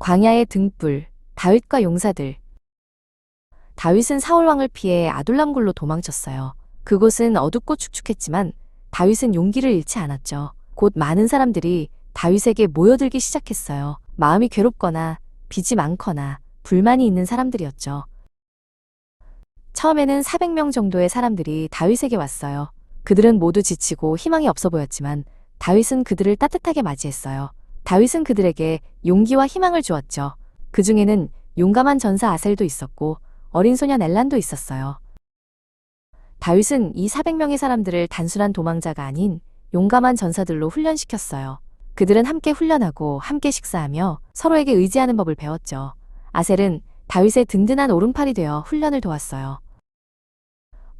광야의 등불, 다윗과 용사들. 다윗은 사울 왕을 피해 아둘람굴로 도망쳤어요. 그곳은 어둡고 축축했지만 다윗은 용기를 잃지 않았죠. 곧 많은 사람들이 다윗에게 모여들기 시작했어요. 마음이 괴롭거나 빚이 많거나 불만이 있는 사람들이었죠. 처음에는 400명 정도의 사람들이 다윗에게 왔어요. 그들은 모두 지치고 희망이 없어 보였지만 다윗은 그들을 따뜻하게 맞이했어요. 다윗은 그들에게 용기와 희망을 주었죠. 그 중에는 용감한 전사 아셀도 있었고 어린 소년 엘란도 있었어요. 다윗은 이 400명의 사람들을 단순한 도망자가 아닌 용감한 전사들로 훈련시켰어요. 그들은 함께 훈련하고 함께 식사하며 서로에게 의지하는 법을 배웠죠. 아셀은 다윗의 든든한 오른팔이 되어 훈련을 도왔어요.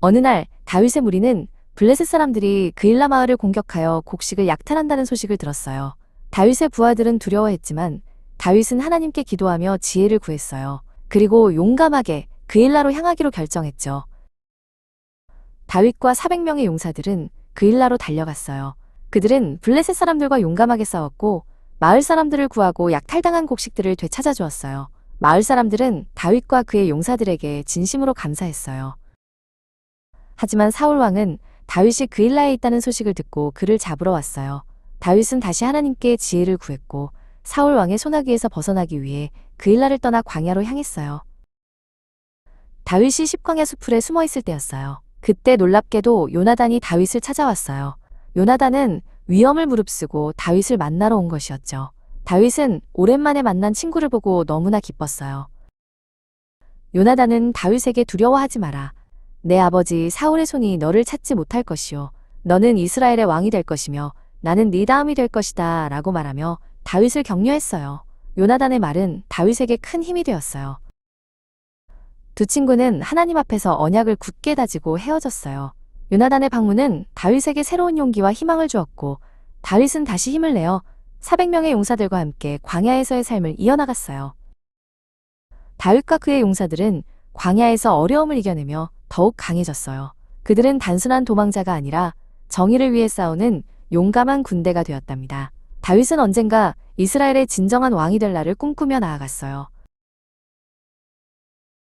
어느 날 다윗의 무리는 블레셋 사람들이 그일라 마을을 공격하여 곡식을 약탈한다는 소식을 들었어요. 다윗의 부하들은 두려워했지만 다윗은 하나님께 기도하며 지혜를 구했어요. 그리고 용감하게 그일라로 향하기로 결정했죠. 다윗과 400명의 용사들은 그일라로 달려갔어요. 그들은 블레셋 사람들과 용감하게 싸웠고 마을 사람들을 구하고 약탈당한 곡식들을 되찾아 주었어요. 마을 사람들은 다윗과 그의 용사들에게 진심으로 감사했어요. 하지만 사울 왕은 다윗이 그일라에 있다는 소식을 듣고 그를 잡으러 왔어요. 다윗은 다시 하나님께 지혜를 구했고 사울 왕의 소나기에서 벗어나기 위해 그일라를 떠나 광야로 향했어요. 다윗이 십광야 수풀에 숨어 있을 때였어요. 그때 놀랍게도 요나단이 다윗을 찾아왔어요. 요나단은 위험을 무릅쓰고 다윗을 만나러 온 것이었죠. 다윗은 오랜만에 만난 친구를 보고 너무나 기뻤어요. 요나단은 다윗에게 두려워하지 마라. 내 아버지 사울의 손이 너를 찾지 못할 것이요. 너는 이스라엘의 왕이 될 것이며 나는 네 다음이 될 것이다. 라고 말하며 다윗을 격려했어요. 요나단의 말은 다윗에게 큰 힘이 되었어요. 두 친구는 하나님 앞에서 언약을 굳게 다지고 헤어졌어요. 요나단의 방문은 다윗에게 새로운 용기와 희망을 주었고 다윗은 다시 힘을 내어 400명의 용사들과 함께 광야에서의 삶을 이어나갔어요. 다윗과 그의 용사들은 광야에서 어려움을 이겨내며 더욱 강해졌어요. 그들은 단순한 도망자가 아니라 정의를 위해 싸우는 용감한 군대가 되었답니다. 다윗은 언젠가 이스라엘의 진정한 왕이 될 날을 꿈꾸며 나아갔어요.